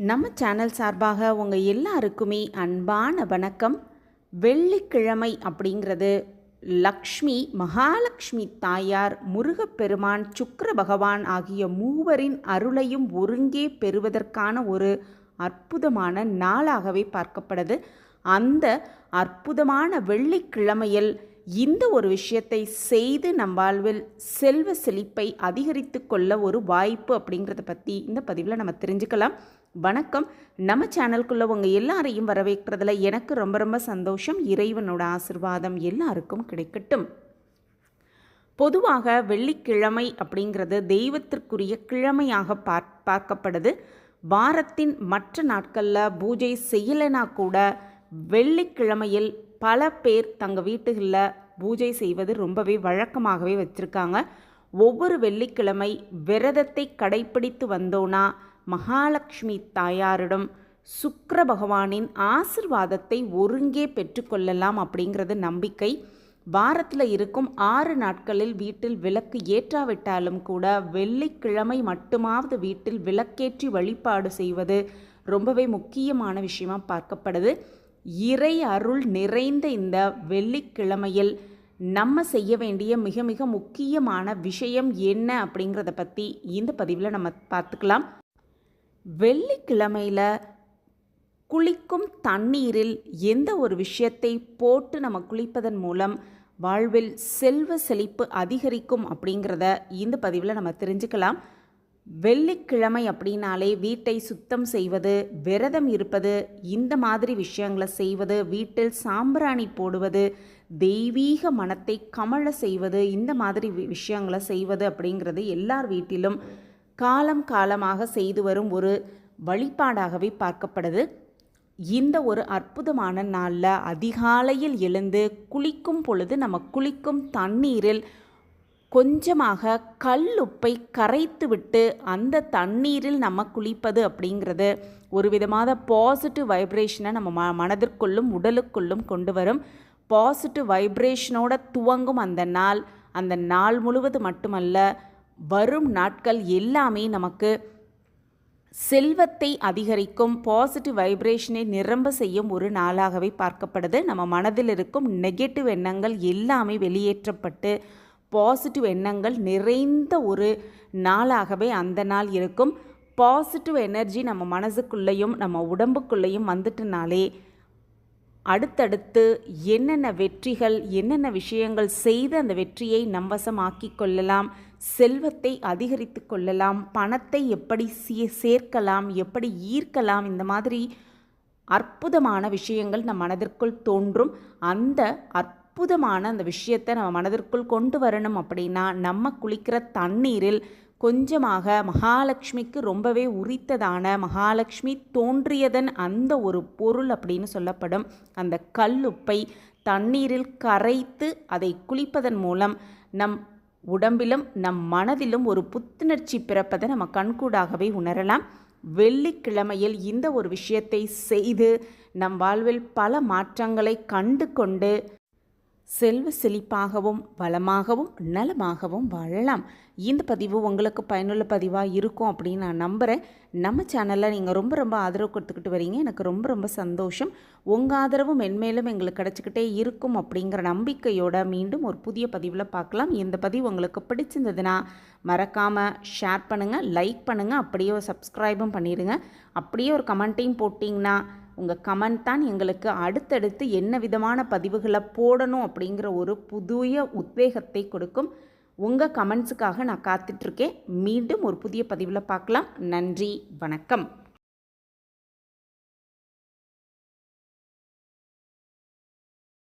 நம்ம சேனல் சார்பாக உங்கள் எல்லாருக்குமே அன்பான வணக்கம். வெள்ளிக்கிழமை அப்படிங்கிறது லக்ஷ்மி மகாலட்சுமி தாயார் முருகப்பெருமான் சுக்கர பகவான் ஆகிய மூவரின் அருளையும் ஒருங்கே பெறுவதற்கான ஒரு அற்புதமான நாளாகவே பார்க்கப்படுது. அந்த அற்புதமான வெள்ளிக்கிழமையில் இந்த ஒரு விஷயத்தை செய்து நம் வாழ்வில் செல்வ செழிப்பை அதிகரித்து கொள்ள ஒரு வாய்ப்பு அப்படிங்கிறத பற்றி இந்த பதிவில் நம்ம தெரிஞ்சுக்கலாம். வணக்கம். நம்ம சேனலுக்குள்ளே உங்கள் எல்லாரையும் வரவேற்கிறதுல எனக்கு ரொம்ப ரொம்ப சந்தோஷம். இறைவனோட ஆசிர்வாதம் எல்லாருக்கும் கிடைக்கட்டும். பொதுவாக வெள்ளிக்கிழமை அப்படிங்கிறது தெய்வத்திற்குரிய கிழமையாக பார் பார்க்கப்படுது. வாரத்தின் மற்ற நாட்களில் பூஜை செய்யலைனா கூட வெள்ளிக்கிழமையில் பல பேர் தங்கள் வீட்டுகளில் பூஜை செய்வது ரொம்பவே வழக்கமாகவே வச்சுருக்காங்க. ஒவ்வொரு வெள்ளிக்கிழமை விரதத்தை கடைப்பிடித்து வந்தோன்னா மகாலட்சுமி தாயாரிடம் சுக்கர பகவானின் ஆசிர்வாதத்தை ஒருங்கே பெற்றுக்கொள்ளலாம் அப்படிங்கிறது நம்பிக்கை. வாரத்தில் இருக்கும் ஆறு நாட்களில் வீட்டில் விளக்கு ஏற்றாவிட்டாலும் கூட வெள்ளிக்கிழமை மட்டுமாவது வீட்டில் விளக்கேற்றி வழிபாடு செய்வது ரொம்பவே முக்கியமான விஷயமா பார்க்கப்படுது. இறை அருள் நிறைந்த இந்த வெள்ளிக்கிழமையில் நம்ம செய்ய வேண்டிய மிக மிக முக்கியமான விஷயம் என்ன அப்படிங்கிறத பற்றி இந்த பதிவில் நம்ம பார்த்துக்கலாம். வெள்ளிக்கிழமையில் குளிக்கும் தண்ணீரில் எந்த ஒரு விஷயத்தை போட்டு நம்ம குளிப்பதன் மூலம் வாழ்வில் செல்வ செழிப்பு அதிகரிக்கும் அப்படிங்கிறத இந்த பதிவில் நம்ம தெரிஞ்சுக்கலாம். வெள்ளிக்கிழமை அப்படின்னாலே வீட்டை சுத்தம் செய்வது விரதம் இருப்பது இந்த மாதிரி விஷயங்களை செய்வது வீட்டில் சாம்பிராணி போடுவது தெய்வீக மனத்தை கமழ செய்வது இந்த மாதிரி விஷயங்களை செய்வது அப்படிங்கிறது எல்லார் வீட்டிலும் காலம் காலமாக செய்து வரும் ஒரு வழிபாடாகவே பார்க்கப்படுது. இந்த ஒரு அற்புதமான நாளில் அதிகாலையில் எழுந்து குளிக்கும் பொழுது நம்ம குளிக்கும் தண்ணீரில் கொஞ்சமாக கல் கரைத்து விட்டு அந்த தண்ணீரில் நம்ம குளிப்பது அப்படிங்கிறது ஒரு விதமான பாசிட்டிவ் வைப்ரேஷனை நம்ம ம மனதிற்குள்ளும் உடலுக்குள்ளும் கொண்டு வரும். பாசிட்டிவ் வைப்ரேஷனோட துவங்கும் அந்த நாள் அந்த நாள் முழுவது மட்டுமல்ல வரும் நாட்கள் எல்லாமே நமக்கு செல்வத்தை அதிகரிக்கும் பாசிட்டிவ் வைப்ரேஷனை நிரம்ப செய்யும் ஒரு நாளாகவே பார்க்கப்படுது. நம்ம மனதில் இருக்கும் நெகட்டிவ் எண்ணங்கள் எல்லாமே வெளியேற்றப்பட்டு பாசிட்டிவ் எண்ணங்கள் நிறைந்த ஒரு நாளாகவே அந்த நாள் இருக்கும். பாசிட்டிவ் எனர்ஜி நம்ம மனசுக்குள்ளேயும் நம்ம உடம்புக்குள்ளேயும் வந்துட்டுனாலே அடுத்தடுத்து என்னென்ன வெற்றிகள் என்னென்ன விஷயங்கள் செய்து அந்த வெற்றியை நம்வசமாக்கி கொள்ளலாம் செல்வத்தை அதிகரித்து கொள்ளலாம் பணத்தை எப்படி சே சேர்க்கலாம் எப்படி ஈர்க்கலாம் இந்த மாதிரி அற்புதமான விஷயங்கள் நம் மனதிற்குள் தோன்றும். அந்த அற்புதமான அந்த விஷயத்தை நம்ம மனதிற்குள் கொண்டு வரணும் அப்படின்னா நம்ம குளிக்கிற தண்ணீரில் கொஞ்சமாக மகாலட்சுமிக்கு ரொம்பவே உரித்ததான மகாலட்சுமி தோன்றியதன் அந்த ஒரு பொருள் அப்படின்னு சொல்லப்படும் அந்த கல்லுப்பை தண்ணீரில் கரைத்து அதை குளிப்பதன் மூலம் நம் உடம்பிலும் நம் மனதிலும் ஒரு புத்துணர்ச்சி பிறப்பதை நம்ம கண்கூடாகவே உணரலாம். வெள்ளிக்கிழமையில் இந்த ஒரு விஷயத்தை செய்து நம் வாழ்வில் பல மாற்றங்களை கண்டு கொண்டு செல்வ செழிப்பாகவும் வளமாகவும் நலமாகவும் வாழலாம். இந்த பதிவு உங்களுக்கு பயனுள்ள பதிவாக இருக்கும் அப்படின்னு நான் நம்புகிறேன் நம்ம சேனலில் நீங்கள் ரொம்ப ரொம்ப ஆதரவு கொடுத்துக்கிட்டு வரீங்க. எனக்கு ரொம்ப ரொம்ப சந்தோஷம். உங்கள் ஆதரவும் மென்மேலும் எங்களுக்கு கிடச்சிக்கிட்டே இருக்கும் அப்படிங்கிற நம்பிக்கையோட மீண்டும் ஒரு புதிய பதிவில் பார்க்கலாம். இந்த பதிவு உங்களுக்கு பிடிச்சிருந்ததுன்னா மறக்காமல் ஷேர் பண்ணுங்கள் லைக் பண்ணுங்கள் அப்படியே ஒரு சப்ஸ்கிரைபும் பண்ணிடுங்க அப்படியே ஒரு கமெண்ட்டையும் போட்டிங்கன்னா உங்கள் கமெண்ட் தான் எங்களுக்கு அடுத்தடுத்து என்ன விதமான பதிவுகளை போடணும் அப்படிங்கிற ஒரு புதிய உத்வேகத்தை கொடுக்கும். உங்கள் கமெண்ட்ஸுக்காக நான் காத்துட்ருக்கேன் மீண்டும் ஒரு புதிய பதிவில் பார்க்கலாம். நன்றி. வணக்கம்.